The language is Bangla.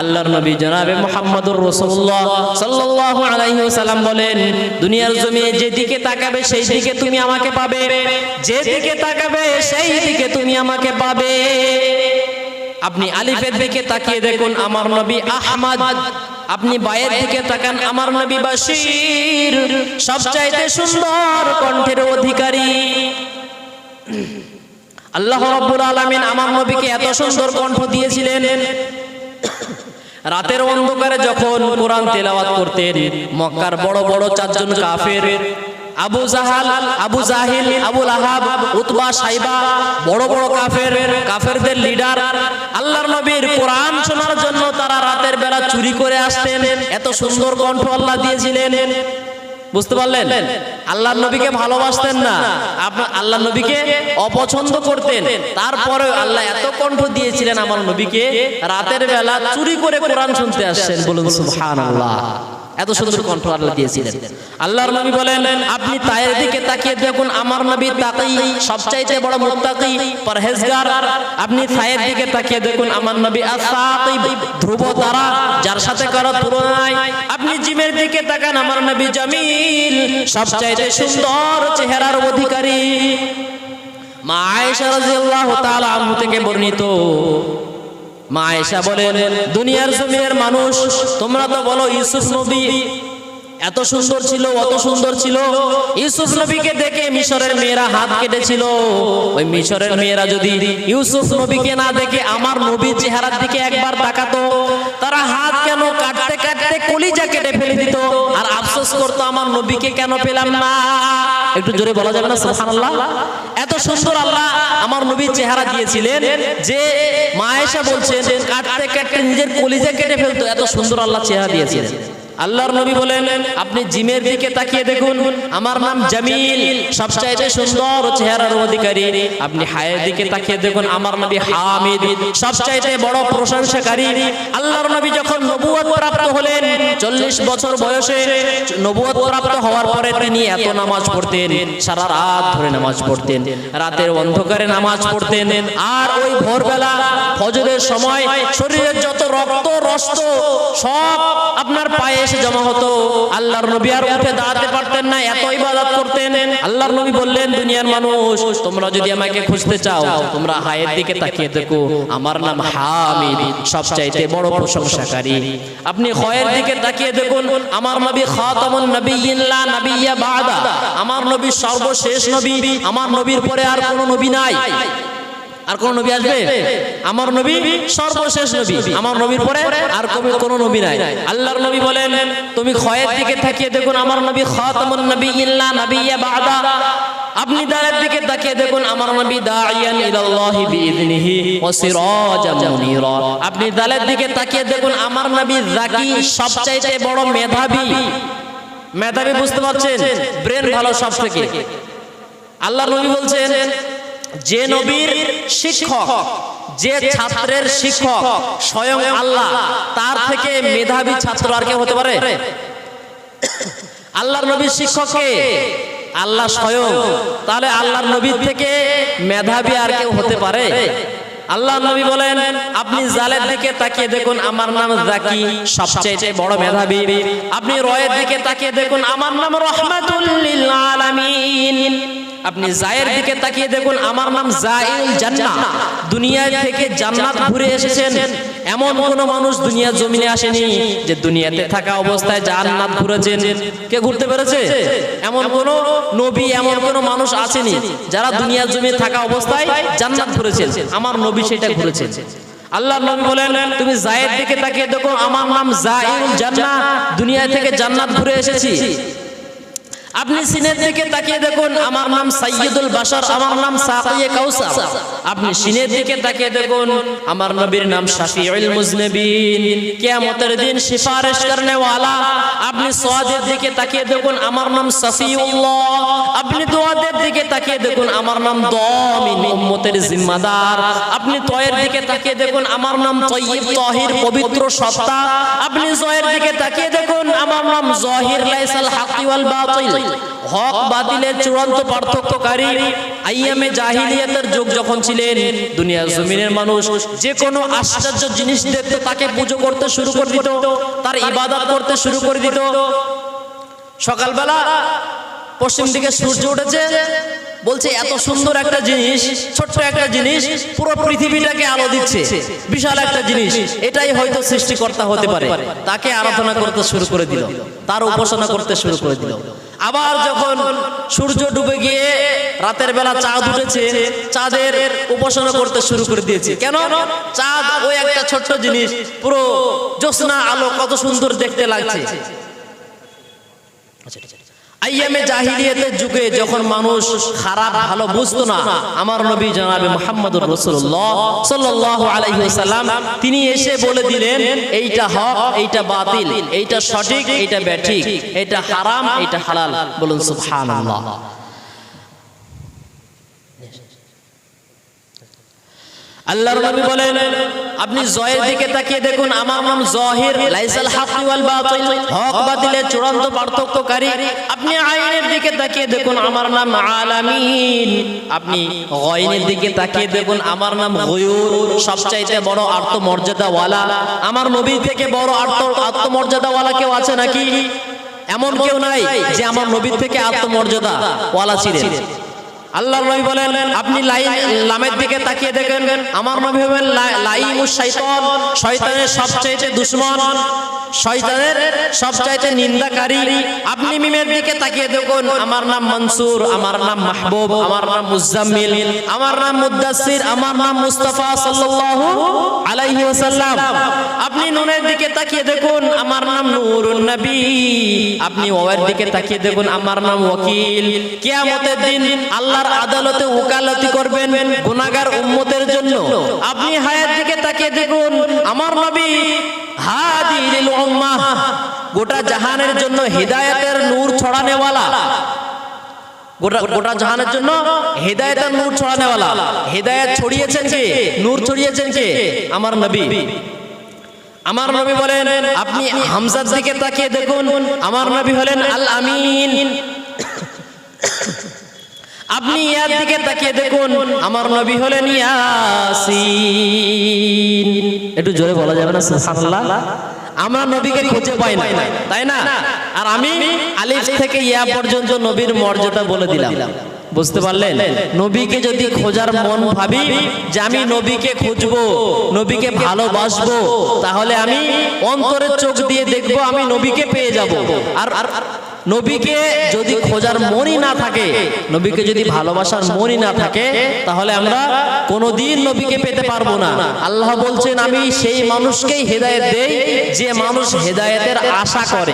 আল্লাহর নবী জনাবে মুহাম্মদুর রাসূলুল্লাহ সাল্লাল্লাহু আলাইহি ওয়াসাল্লাম বলেন, দুনিয়ার জমিনে যেদিকে তাকাবে সেই দিকে তুমি আমাকে পাবে। যেদিকে তাকাবে সেই দিকে তুমি আমাকে পাবে। আপনি আলিফের দিকে তাকিয়ে দেখুন, আমার নবী আহমদ। আপনি বায়ের দিকে তাকান, আমার নবী বাশির। সবচাইতে সুন্দর কণ্ঠের অধিকারী। আল্লাহ রাব্বুল আলামিন আমার নবীকে এত সুন্দর কণ্ঠ দিয়েছিলেন। রাতের অন্ধকারে যখন কোরআন তেলাওয়াত করতেন, মক্কার বড় বড় চারজন কাফের, আবু জাহাল, আবু জাহিল, আবু আহাব উতবা, সাইবা, বড় বড় কাফের, কাফেরদের লিডার, আল্লাহর নবীর কোরআন শোনার জন্য তারা রাতের বেলা চুরি করে আসতেন। এত সুন্দর কণ্ঠ আল্লাহ দিয়েছিলেন। বুঝতে পারলেন? আল্লাহর নবীকে ভালোবাসতেন না। আপনার আল্লাহ নবীকে অপছন্দ করতেন। তারপরে আল্লাহ এত কণ্ঠ দিয়েছিলেন আমার নবীকে রাতের বেলা চুরি করে কোরআন শুনতে আসছেন। বলুন সুবহানাল্লাহ। এত সুন্দর কণ্ঠ আল্লাহ দিয়েছিলেন। আল্লাহর নবী বলেন আপনি তায়ের দিকে তাকিয়ে দেখুন আমার নবী তাকাই সবচাইতে বড় মুত্তাকি পরহেজগার। আপনি তায়ের দিকে তাকিয়ে দেখুন আমার নবী আসাকিব ধ্রুব তারা যার সাথে কারও তুলনা আপনি দিকে তাকান আমার নবী জামিল, সবচাইতে সুন্দর চেহারার অধিকারী। মা আয়েশা রাদিয়াল্লাহু তাআলা আনহু থেকে বর্ণিত। মা আয়েশা বলেন, দুনিয়ার মানুষ, তোমরা তো বলো ইউসুফ নবী। এত সুন্দর ছিল, অত সুন্দর ছিল। ইউসুফ নবীকে দেখে মিশরের মেয়েরা হাত কেটেছিল। ওই মিশরের মেয়েরা যদি ইউসুফ নবীকে না দেখে আমার নবীর চেহারার দিকে একবার তাকাতো, তারা হাত দিত, আর আফসোস করতো আমার নবীকে কেন পেলাম না। একটু জোরে বলা যাবে না, সুবহানাল্লাহ? এত সুন্দর আল্লাহ আমার নবীর চেহারা দিয়েছিলেন যে মায়েশা বলছেন, কাটতে কাটতে নিজের কলিজা কেটে ফেলতো, এত সুন্দর আল্লাহ চেহারা দিয়েছিলেন। আল্লাহর নবী বলেন, আপনি জিমের দিকে তাকিয়ে দেখুন, আমার নাম জামিল, সবচাইতে সুন্দর চেহারার অধিকারী। আপনি হায়ের দিকে তাকিয়ে দেখুন, আমার নবী হামিদ, সবচাইতে বড় প্রশংসাকারী। আল্লাহর নবী যখন হলেন চল্লিশ বছর বয়সে নবুয়ত প্রাপ্ত হওয়ার পরে তিনি এত নামাজ পড়তেন, সারা রাত ধরে নামাজ পড়তেন, রাতের অন্ধকারে নামাজ পড়তেন। আর ওই ভোরবেলা ফজরের সময় শরীরের যত রক্ত, রস্ত সব আপনার পায়ে এসে জমা হতো। আল্লাহর নবী আর উঠে দাঁড়াতে পারতেন না, এত ইবাদত করতেন। আল্লাহর নবী বললেন, দুনিয়ার মানুষ, তোমরা যদি আমাকে খুঁজতে চাও, তোমরা হায়ের দিকে তাকিয়ে দেখো। আমার নাম হামিদ, সবচাইতে বড় প্রশংসাকারী। আপনি হয়ের দিকে তাকিয়ে দেখুন, আমার নবী খাতামুন নবিয়্যিন লা নাবিয়্যা বাদা। আমার নবী সর্বশেষ নবী, আমার নবীর পরে আর কোনো নবী নাই। আর কোন নবী আসবে? আমার নবী সর্বশেষ নবী। আমার নবীর পরে আর কবি কোন নবী নাই। আল্লাহর নবী বলেন, তুমি ক্ষয়ের দিকে তাকিয়ে দেখুন, আমার নবী খাতামুন নবী ইল্লা নাবিয়্যা বাদা। আপনি দাঁড়ের দিকে তাকিয়ে দেখুন, আমার নবী দাইয়ান ইলাল্লাহি বিইذনিহি ওয়া সিরাজাম মুনিরা। আপনি দালের দিকে তাকিয়ে দেখুন, আমার নবী জাকি সবচাইতে বড় মেধাবী। মেধাবী বুঝতে পারছেন? ব্রেন ভালো সব থেকে। আল্লাহ নবী বলছেন যে নবীর শিক্ষক, যে ছাত্রের শিক্ষক স্বয়ং আল্লাহ, তার থেকে মেধাবী ছাত্র আর কেউ হতে পারে? আল্লাহর নবীর শিক্ষককে আল্লাহ স্বয়ং। তাহলে আল্লাহর নবীর থেকে মেধাবী আর কেউ হতে পারে? আল্লাহ নবী বলেন, আপনি জালের দিকে তাকিয়ে দেখুন, আমার নাম জাকি, সবচেয়ে বড় মেধাবী। আপনি রয়ের দিকে তাকিয়ে দেখুন, আমার নাম রহমাতুল লিল আলামিন। আপনি জায়ের দিকে তাকিয়ে দেখুন, আমার নাম জাইল জান্নাহ দুনিয়া থেকে জান্নাত ঘুরে এসেছেন। এমন কোন মানুষ দুনিয়া জমিনে আসেনি যে দুনিয়াতে থাকা অবস্থায় জান্নাত ঘুরেছেন। কে ঘুরতে পেরেছে? এমন কোন নবী, এমন কোন মানুষ আসেনি যারা দুনিয়া জমিনে থাকা অবস্থায় জান্নাত ঘুরেছেন। আমার নবী সেটা ঘুরেছেন। আল্লাহ নবী বলেন, তুমি জায়ের দিকে তাকিয়ে দেখো, আমার নাম জাইল জান্নাহ দুনিয়া থেকে জান্নাত ঘুরে এসেছি। আপনি সিনের দিকে তাকিয়ে দেখুন, আমার নাম সাইয়্যিদুল বাশার, আমার নাম সাকিয়ে কাউসার। আপনি সিনের দিকে তাকিয়ে দেখুন, আমার নবীর নাম শাফিউল মুজনিবিন। কিয়ামতের দিন সিফারিশ করনে ওয়ালা আপনি সাদের দিকে তাকিয়ে দেখুন, আমার নাম সাফিউল্লাহ। আপনি দোয়াদের দিকে তাকিয়ে দেখুন, আমার নাম দামিন, উম্মতের জিম্মাদার। আপনি তয়ের দিকে তাকিয়ে দেখুন, আমার নাম তয়্যিব তাহির, পবিত্র সত্তা। আপনি জয়ের দিকে তাকিয়ে জহির লাইসাল হাকি ওয়াল বাতিল। হক বাতিলের চূড়ান্ত পার্থক্যকারী আইয়ামে জাহিলিয়াতের যুগ যখন ছিলেন, দুনিয়ার জমিনের মানুষ যে কোনো আশ্চর্য জিনিস দেখতে, তাকে পুজো করতে শুরু করে দিত, তার ইবাদত করতে শুরু করে দিত। সকালবেলা পশ্চিম দিকে সূর্য উঠেছে বলছে এত সুন্দর একটা জিনিস ছোট্ট একটা জিনিস পুরো পৃথিবীটাকে আলো দিচ্ছে। বিশাল একটা জিনিস। এটাই হয়তো সৃষ্টিকর্তা হতে পারে। তাকে আরাধনা করতে শুরু করে দিল। তার উপাসনা করতে শুরু করে দিল। আবার যখন সূর্য ডুবে গিয়ে রাতের বেলা চাঁদ উঠেছে চাঁদের উপাসনা করতে শুরু করে দিয়েছে। কেন? চাঁদ ওই একটা ছোট্ট জিনিস। পুরো জ্যোৎস্না আলো কত সুন্দর দেখতে লাগছে। যুগে যখন মানুষ ভালো বুঝতো না, আমার তিনি এসে বলে দিলেন, এইটা হক, এইটা বাতিল, এইটা সঠিক, এইটা ব্যাঠিক এটা হারাম এটা হালাল। বলুন সুবহানাল্লাহ। আল্লাহর নবী বলেন, আপনি জয়ের দিকে তাকিয়ে দেখুন, আমার নাম জহির, লাইসাল হাক্কি ওয়াল বাতিল, হক বাতিলের চূড়ান্ত পার্থক্যকারী। আপনি আইনের দিকে তাকিয়ে দেখুন, আমার নাম আলামিন। আপনি গয়নের দিকে তাকিয়ে দেখুন, আমার নাম গয়ুর, সবচাইতে বড় আত্মমর্যাদা ওয়ালা আমার নবী থেকে বড় আত্ম আত্মমর্যাদা ওয়ালা কেউ আছে নাকি? এমন কেউ নাই যে আমার নবীর থেকে আত্মমর্যাদা ওয়ালা ছিলেন। আল্লাহ নবী বলেন, আপনি লামের দিকে তাকিয়ে দেখেন। আমার নবী হবেন লাইমু শয়তান শয়তানের সবচেয়ে দুশ্মন, শয়তানের সবচাইতে নিন্দাকারী। আপনি মিমের দিকে তাকিয়ে দেখুন, আমার নাম মনসুর, আমার নাম মাহবুব, আমার নাম মুজাম্মিল, আমার নাম মুদাসসির, আমার নাম মুস্তাফা সাল্লাল্লাহু আলাইহি ওয়াসাল্লাম। আপনি নুনের দিকে তাকিয়ে দেখুন, আমার নাম নূরুন নবী। আপনি ওয়ের দিকে তাকিয়ে দেখুন, আমার নাম ওয়াকিল। কিয়ামতের দিন আল্লাহর আদালতে ওকালতি করবেন গুনাহগার উম্মতের জন্য। আপনি হায়ার দিকে তাকিয়ে দেখুন, আমার নবী হাদি লিল উম্মাহ, গোটা জাহানের জন্য হিদায়াতের নূর ছড়ানেওয়ালা। গোটা গোটা জাহানের জন্য হেদায়েতের নূর ছড়ানেওয়ালা। হেদায়েত ছড়িয়েছেন কে? নূর ছড়িয়েছেন কে? আমার নবী। আমার নবী বলেন, আপনি হামজার দিকে তাকিয়ে দেখুন, আমার নবী হলেন আল আমিন। আপনি ইয়ার দিকে তাকিয়ে দেখুন আমার নবী হলেন ইয়াসিন। একটু জোরে বলা যাবে না সুবহানাল্লাহ? আমরা নবীকে খুঁজে পাই না তাই না? আর আমি আলিফ থেকে ইয়া পর্যন্ত নবীর মর্যাদা বলে দিলাম। বুঝতে পারলেন? নবীকে যদি খোঁজার মন ভাবি যে আমি নবীকে খুঁজবো নবীকে ভালোবাসবো তাহলে আমি অন্তরের চোখ দিয়ে দেখব আমি নবীকে পেয়ে যাব। আর আর নবীকে যদি খোঁজার মনই না থাকে নবীকে যদি ভালোবাসার মনই না থাকে তাহলে আমরা কোনোদিন নবীকে পেতে পারব না। আল্লাহ বলছেন আমি সেই মানুষকেই হেদায়েত দেই যে মানুষ হেদায়েতের আশা করে।